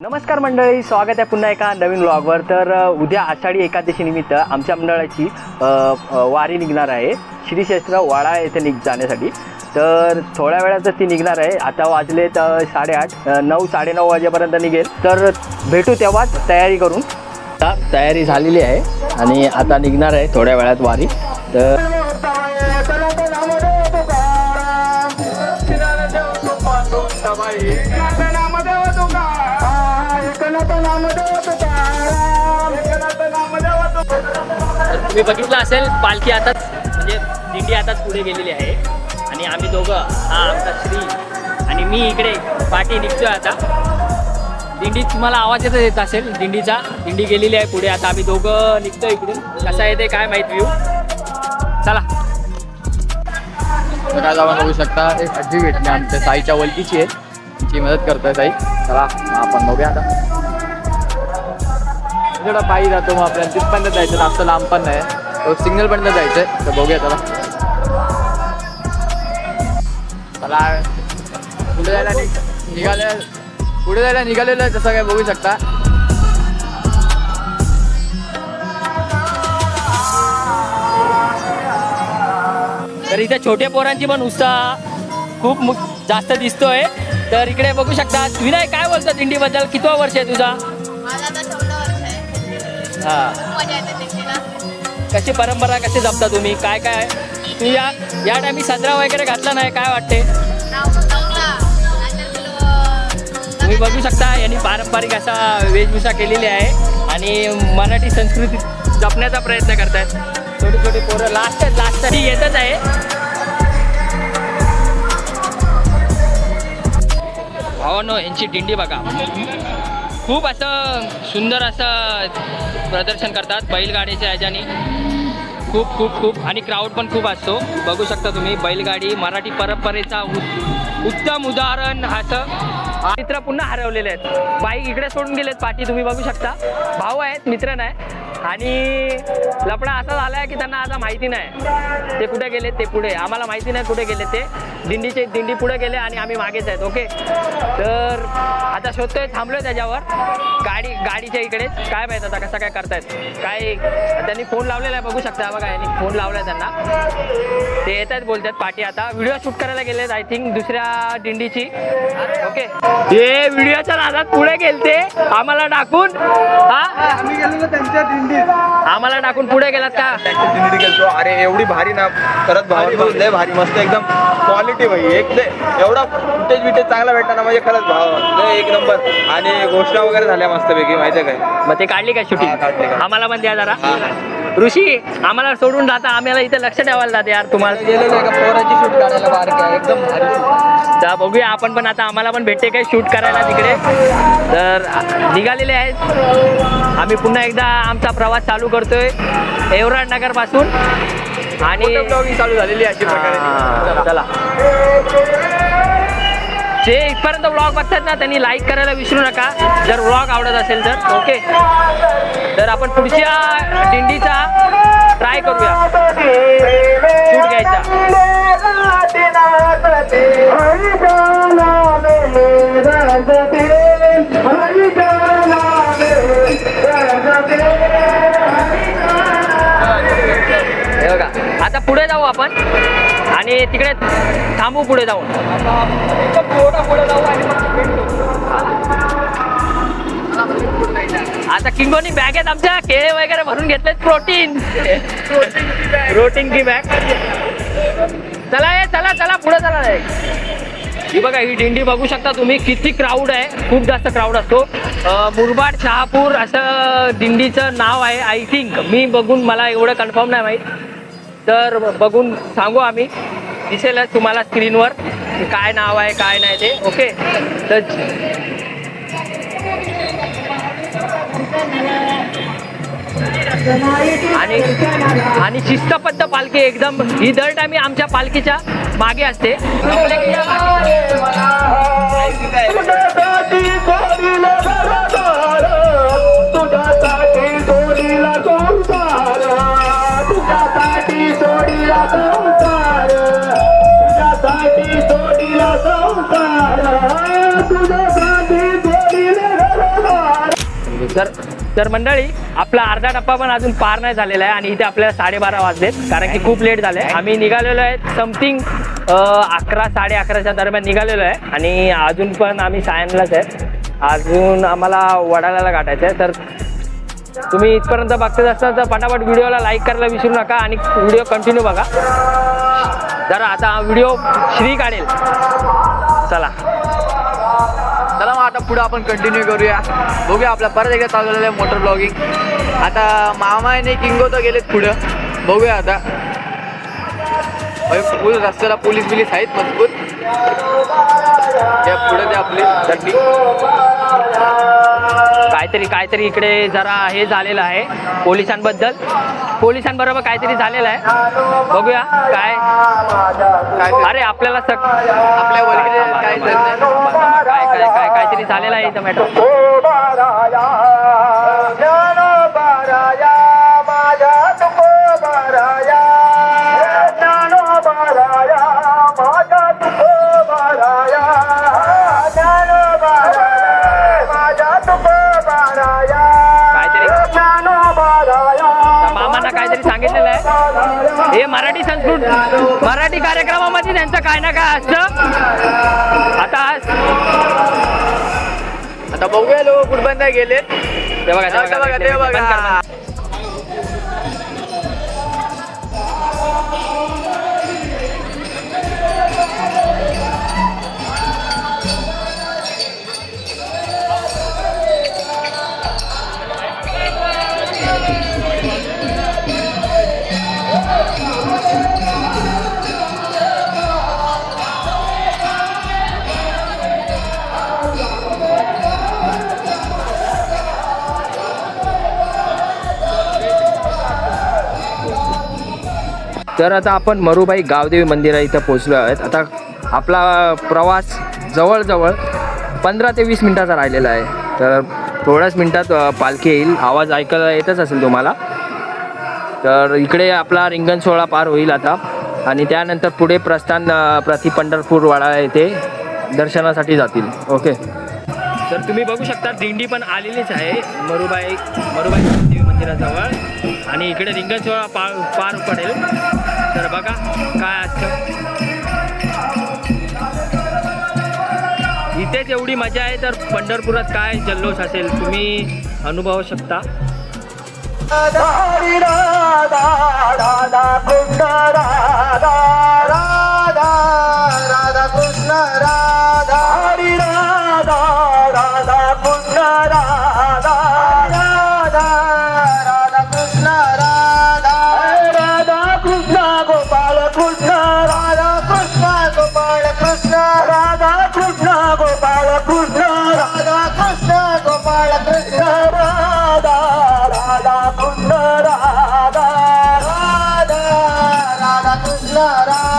नमस्कार मंडळी स्वागत आहे पुन्हा एका नवीन व्लॉगवर तर उद्या आषाढी एकादशी निमित्त आमच्या मंडळाची वारी निघणार आहे. श्री क्षेत्र वाडा येथे निघ जाण्यासाठी. तर थोड्या वेळातच ती निघणार आहे. आता वाजले तर साडेआठ नऊ साडेनऊ वाजेपर्यंत निघेल. तर भेटू तेव्हाच तयारी करून. आता तयारी झालेली आहे आणि आता निघणार आहे थोड्या वेळात वारी. तर तुम्ही बघितलं असेल पालखी आताच म्हणजे दिंडी आताच पुढे गेलेली आहे. आणि आम्ही दोघं हा आमचा श्री आणि मी इकडे पाठी निघतोय आता. दिंडीत तुम्हाला आवाज येतच येत असेल दिंडीचा. दिंडी गेलेली आहे पुढे आता आम्ही दोघं निघतोय इकडून. कसा येते काय माहीत व्ह्यू चला. काय आपण बघू शकता एक आजी भेटली आमच्या साईच्या वलकीची आहे. तिची मदत करतोय साई चला आपण बघूया आता. थोडा पायी जातो मग आपल्याला तिथपर्यंत जायचं जास्त लांब पण नाही. तो सिग्नल पर्यंत जायचंय. तर बघूया त्याला. मला पुढे जायला निघाले पुढे जायला निघालेलं आहे तसं काय बघू शकता. तर इथे छोट्या पोरांची पण उत्साह खूप जास्त दिसतोय. तर इकडे बघू शकता विनय काय बोलतो दिंडीबद्दल? कितवा वर्ष आहे तुझा? हा. मजा येते कशी परंपरा कशी जपता तुम्ही? काय काय? तुम्ही या या टायमी सजरा वगैरे घातला नाही काय वाटते? तुम्ही बघू शकता यांनी पारंपरिक असा वेशभूषा केलेली आहे आणि मराठी संस्कृती जपण्याचा प्रयत्न करतायत. छोटी छोटी पोरं लास्ट लास्ट ती येतच आहे. भावानो यांची दिंडी बघा. खूप असं सुंदर असं प्रदर्शन करतात बैलगाडीच्या ह्याच्याने. खूप खूप खूप. आणि क्राऊड पण खूप असतो. बघू शकता तुम्ही बैलगाडी मराठी परंपरेचा उ- उत्तम उदाहरण असं. मित्र पुन्हा हरवलेले आहेत. बाईक इकडे सोडून गेलेत पाठी तुम्ही बघू शकता. भाऊ आहेत मित्र नाही. आणि लपडा असा झाला आहे की त्यांना आता माहिती नाही. ते कुठे गेले ते पुढे. आम्हाला माहिती नाही कुठे गेले ते. दिंडीचे दिंडी पुढे गेले आणि आम्ही मागेच आहेत ओके तर आता शोधतोय थांबलोय त्याच्यावर. गाडी गाडीच्या इकडे. काय माहीत आता कसं काय करतायत. काय त्यांनी फोन लावलेला आहे बघू शकता बघा यांनी फोन लावलाय त्यांना. ते येत आहेत बोलतात पाठी आता. व्हिडिओ शूट करायला गेलेत आय थिंक दुसऱ्या दिंडीची. ओके हे व्हिडिओच्या नादात पुढे गेलते. आम्हाला टाकून हा? आम्ही गेलेलो त्यांच्या दिंडीत आम्हाला टाकून पुढे गेलात का? त्यांच्या गेलतो अरे एवढी भारी ना. खरंच भारी लय भारी मस्त एकदम क्वालिटी भाई. एक लय एवढा फुटेज बिटेज चांगला भेटला ना म्हणजे खरंच भाव. लय एक नंबर आणि घोषणा वगैरे झाल्या मस्तपैकी माहितीये काय? मग ते काढली का हा, काढली, शूटिंग काढली. आम्हाला पण द्या जरा. हा. ऋषी आम्हाला सोडून जाता आम्हाला इथे लक्ष ठेवायला जाते यार तुम्हाला. गेलेलं एका पोराची शूट काढायला एकदम भारी shoot. तर बघूया. आपण पण आता आम्हाला पण भेटते काय शूट करायला तिकडे. तर निघालेले आहेत. आम्ही पुन्हा एकदा आमचा प्रवास चालू करतोय. एवराड नगरपासून आणि vlogging चालू झालेली आहे अशी प्रकारे. हा, चला. जे इथपर्यंत ब्लॉग बघतात ना त्यांनी लाईक करायला विसरू नका. जर ब्लॉग आवडत असेल तर ओके तर आपण पुढच्या दिंडीचा ट्राय करूया. शूट घ्यायचा. हे बघा आता पुढे जाऊ आपण. आणि तिकडे थांबू पुढे जाऊन. आता किंगोनी बॅग आहेत आमच्या. केळे वगैरे भरून घेतलेत. प्रोटीन प्रोटीन की बॅग चला ये चला चला पुढे चला रे. ही बघा ही दिंडी बघू शकता तुम्ही. किती क्राऊड आहे. खूप जास्त क्राऊड असतो. मुरबाड शहापूर असं दिंडीचं नाव आहे आय थिंक मी बघून मला एवढं कन्फर्म नाही माहीत. तर बघून सांगू आम्ही. दिसेलच तुम्हाला स्क्रीनवर काय नाव आहे काय नाही ते. ओके? तर आणि आणि शिस्तबद्ध पालखी एकदम. ही दर टाइम आमच्या पालखीच्या मागे असते. तर तर मंडळी आपला अर्धा टप्पा पण अजून पार नाही झालेला आहे आणि इथे आपल्याला साडेबारा वाजलेत कारण की खूप लेट झाले आम्ही निघालेलो आहे समथिंग अकरा साडे अकराच्या दरम्यान निघालेलो आहे. आणि अजून पण आम्ही सायनलाच आहे. अजून आम्हाला वडाळ्याला गाठायचं आहे. तर तुम्ही इथपर्यंत बघतच असाल तर पटापट व्हिडिओला लाईक करायला विसरू नका आणि व्हिडिओ कंटिन्यू बघा. जरा आता व्हिडिओ श्री काढेल. चला. चला मग आता पुढे आपण कंटिन्यू करूया. बघूया आपला परत एकदा चालू झालेलं आहे मोटर ब्लॉगिंग आता मामा आणि किंगो तर गेलेत पुढं. बघूया आता. फुल रस्त्याला पोलीस बिलीस आहेत मजबूत. त्या पुढे ते आपली काहीतरी काहीतरी इकडे जरा हे झालेलं आहे पोलिसांबद्दल. पोलिसांबरोबर काहीतरी झालेलं आहे. बघूया काय काय अरे आपल्याला सक आपल्या चाललंय? काय काय काय काहीतरी झालेलं आहे इथं मॅटर त्या मामांना काहीतरी सांगितलेलं आहे. हे मराठी संस्कृत मराठी कार्यक्रमामध्ये त्यांचं काय ना काय असतं. आता आता बघूया लोक कुठपर्यंत गेलेत. ते बघा. ते बघा. तर आता आपण मरुबाई गावदेवी मंदिरा इथं पोचलो आहेत. आता आपला प्रवास जवळजवळ पंधरा ते वीस मिनटाचा राहिलेला आहे. तर थोड्याच मिनटात पालखी येईल. आवाज ऐकायला येतच असेल तुम्हाला. तर इकडे आपला रिंगण सोहळा पार होईल आता. आणि त्यानंतर पुढे प्रस्थान प्रति पंढरपूरवाडा येथे दर्शनासाठी जातील. ओके. तर तुम्ही बघू शकता दिंडी पण आलेलीच आहे. मरुबाई मरुबाई देवी मंदिराजवळ. आणि इकडे रिंगण सोहळा पार पार पडेल. तर बघा काय असतं. इथेच एवढी मजा आहे तर पंढरपुरात काय जल्लोष असेल तुम्ही अनुभवू शकता. राधा राधा राधा राधा राधा कृष्ण राधा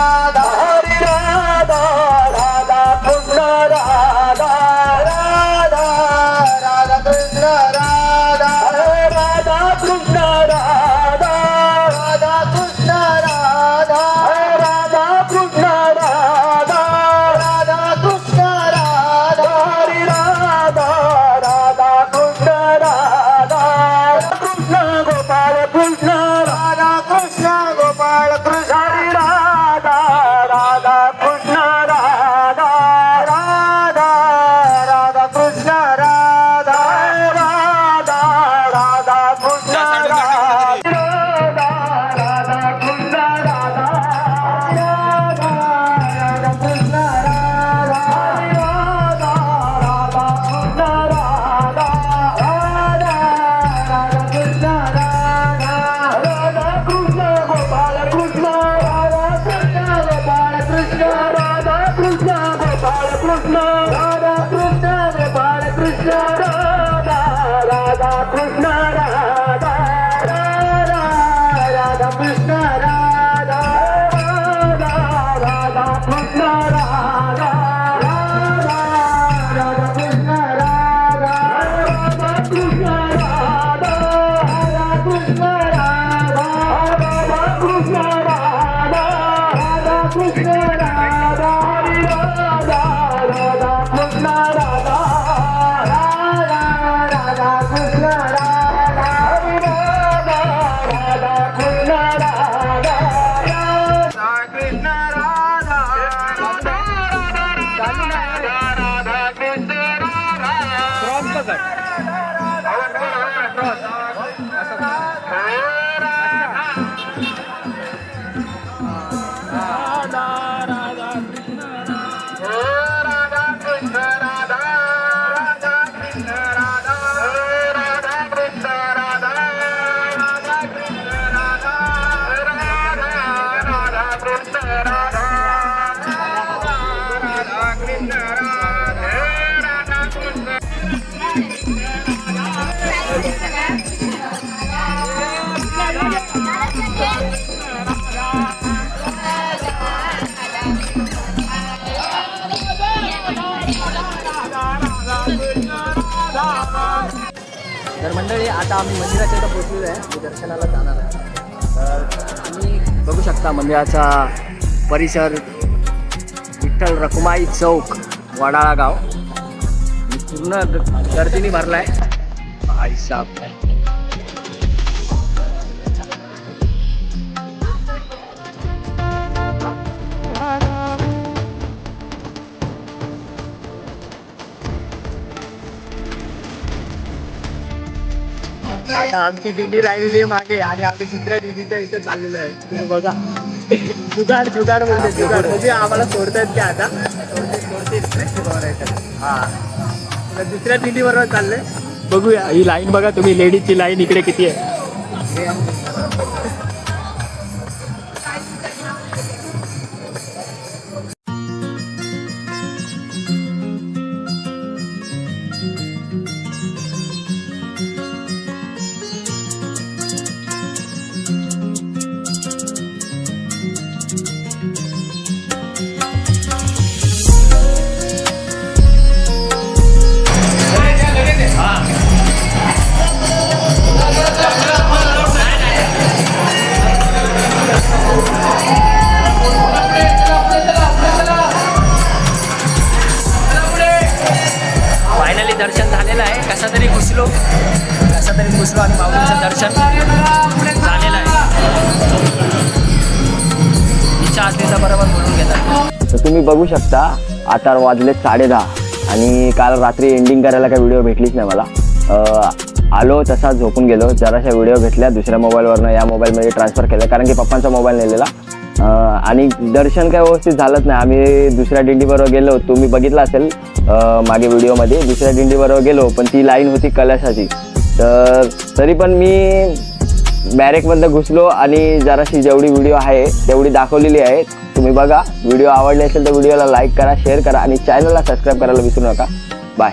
राधा तर मंडळी आता आम्ही मंदिराच्या इथं पोचलेलो आहे. मी दर्शनाला जाणार आहे. तर तुम्ही बघू शकता मंदिराचा परिसर. विठ्ठल रखुमाई चौक वडाळा गाव. पूर्ण ग- गर्दीने भरला आहे आई साहेब आमची दिंडी राहिलेली मागे आणि आम्ही दुसऱ्या दिंडीच्या इथे चाललेलो आहे. तुम्ही बघा. जुगाड जुगाड बोलते जुगाड. म्हणजे आम्हाला सोडतायत की आता? सोडतील सोडतील हा. तर दुसऱ्या दिंडी बरोबर चाललंय. बघूया. ही लाईन बघा तुम्ही. लेडीजची लाईन इकडे किती आहे? पुष्प आणि माऊलींचं दर्शन झालेलं आहे. इच्छा असली तर बरोबर बोलून घेतात. तर तुम्ही बघू शकता आता वाजले साडे दहा आणि काल रात्री एंडिंग करायला काही व्हिडिओ भेटलीच नाही मला. आलो तसा झोपून गेलो. जराशा व्हिडिओ घेतल्या दुसऱ्या मोबाईलवरनं या मोबाईलमध्ये ट्रान्सफर केलं कारण की पप्पांचा मोबाईल नेलेला. आणि दर्शन काय व्यवस्थित झालंच नाही. आम्ही दुसऱ्या दिंडीबरोबर गेलो तुम्ही बघितलं असेल मागे व्हिडिओमध्ये दुसऱ्या दिंडीबरोबर गेलो पण ती लाईन होती कलशाची. तर तरी पण मी बॅरेकमधनं घुसलो आणि जराशी जेवढी व्हिडिओ आहे तेवढी दाखवलेली आहे. तुम्ही बघा व्हिडिओ आवडले असेल तर व्हिडिओला लाईक करा शेअर करा आणि चॅनलला सबस्क्राईब करायला विसरू नका. बाय